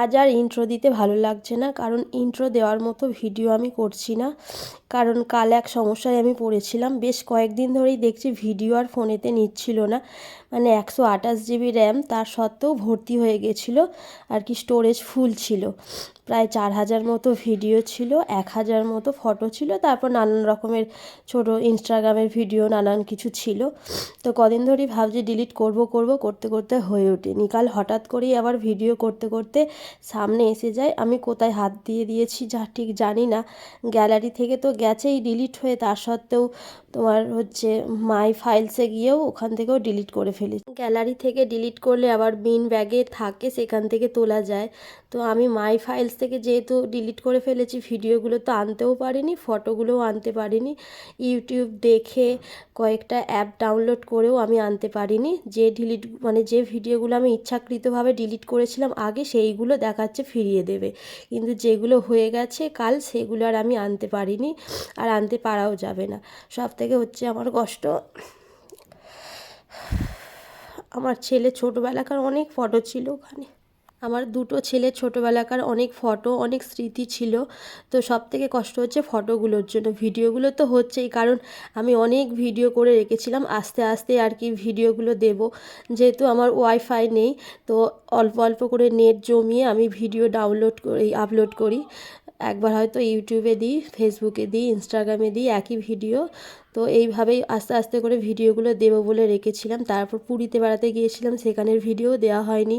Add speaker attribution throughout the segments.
Speaker 1: আজ আর ইন্ট্রো দিতে ভালো লাগছে না, কারণ ইন্ট্রো দেওয়ার মতো ভিডিও আমি করছি না। কারণ কাল এক সমস্যায় আমি পড়েছিলাম। বেশ কয়েকদিন ধরেই দেখছি ভিডিও আর ফোনেতে নিচ্ছিল না। মানে একশো আঠাশ জিবি র্যাম, তার সত্ত্বেও ভর্তি হয়ে গেছিল। আর কি স্টোরেজ ফুল ছিল। প্রায় চার হাজার মতো ভিডিও ছিল, এক হাজার মতো ফটো ছিল। তারপর নানান রকমের ছোটো ইনস্টাগ্রামের ভিডিও, নানান কিছু ছিল। তো কদিন ধরেই ভাবছি ডিলিট করব করব, করতে করতে হয়ে ওঠেনি। কাল হঠাৎ করেই আবার ভিডিও করতে করতে সামনে এসে যায়। আমি কোথায় হাত দিয়ে দিয়েছি যা ঠিক জানি না। গ্যালারি থেকে তো গেছেই ডিলিট হয়ে তার সত্ত্বেও তোমার হচ্ছে মাই ফাইলসে গিয়েও ওখান থেকেও ডিলিট করে ফেলি গ্যালারি থেকে ডিলিট করলে আবার বিন ব্যাগে থাকে, সেখান থেকে তোলা যায়। তো আমি মাই ফাইলস থেকে যেহেতু ডিলিট করে ফেলেছি, ভিডিওগুলো তো আনতেও পারিনি ফটোগুলোও আনতে পারিনি ইউটিউব দেখে কয়েকটা অ্যাপ ডাউনলোড করেও আমি আনতে পারিনি। যে ডিলিট মানে যে ভিডিওগুলো আমি ইচ্ছাকৃতভাবে ডিলিট করেছিলাম আগে, সেইগুলো দেখাচ্ছে ফিরিয়ে দেবে। কিন্তু যেগুলো হয়ে গেছে কাল, সেগুলো আর আমি আনতে পারিনি। আর আনতে পারাও যাবে না। সব থেকে হচ্ছে আমার কষ্ট, আমার ছেলে ছোটোবেলাকার অনেক ফটো ছিল ওখানে। আমার দুটো ছেলে ছোটোবেলাকার অনেক ফটো অনেক স্মৃতি ছিল। তো সব থেকে কষ্ট হচ্ছে ফটোগুলোর জন্য। ভিডিওগুলো তো হচ্ছেই, কারণ আমি অনেক ভিডিও করে রেখেছিলাম। আস্তে আস্তে আর কি ভিডিওগুলো দেব। যেহেতু আমার ওয়াইফাই নেই, তো অল্প অল্প করে নেট জমিয়ে আমি ভিডিও ডাউনলোড করি আপলোড করি। একবার হয়তো ইউটিউবে দিই ফেসবুকে দিই ইনস্টাগ্রামে দিই একই ভিডিও তো এইভাবেই আস্তে আস্তে করে ভিডিওগুলো দেবো বলে রেখেছিলাম। তারপর পুরীতে বেড়াতে গিয়েছিলাম, সেখানের ভিডিও দেওয়া হয়নি।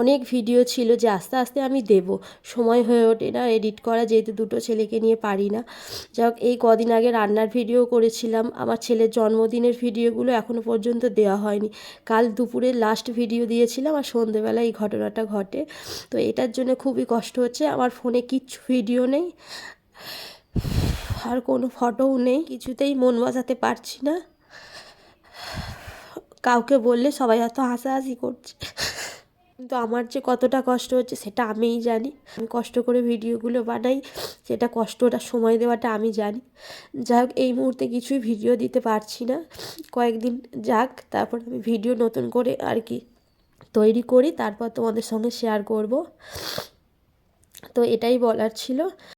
Speaker 1: অনেক ভিডিও ছিল যে আস্তে আস্তে আমি দেব। সময় হয়ে ওঠে না, এডিট করা যেহেতু দুটো ছেলেকে নিয়ে পারি না। যাই এই কদিন আগে রান্নার ভিডিও করেছিলাম। আমার ছেলের জন্মদিনের ভিডিওগুলো এখনও পর্যন্ত দেওয়া হয়নি। কাল দুপুরে লাস্ট ভিডিও দিয়েছিলাম আর সন্ধেবেলা এই ঘটনাটা ঘটে। তো এটার জন্য খুবই কষ্ট হচ্ছে। আমার ফোনে কিচ্ছু ভিডিও নেই। আর কোনো ফটোও নেই, কিছুতেই মন বসাতে পারছি না। কাউকে বললে সবাই হয়তো হাসাহাসি করছে। কিন্তু আমার যে কতটা কষ্ট হচ্ছে সেটা আমিই জানি। আমি কষ্ট করে ভিডিওগুলো বানাই, সেটা কষ্টটা সময় দেওয়াটা আমি জানি। যাই হোক, এই মুহূর্তে কিছুই ভিডিও দিতে পারছি না। কয়েকদিন যাক, তারপর আমি ভিডিও নতুন করে আর কি তৈরি করি, তারপর তোমাদের সঙ্গে শেয়ার করব। তো এটাই বলার ছিল।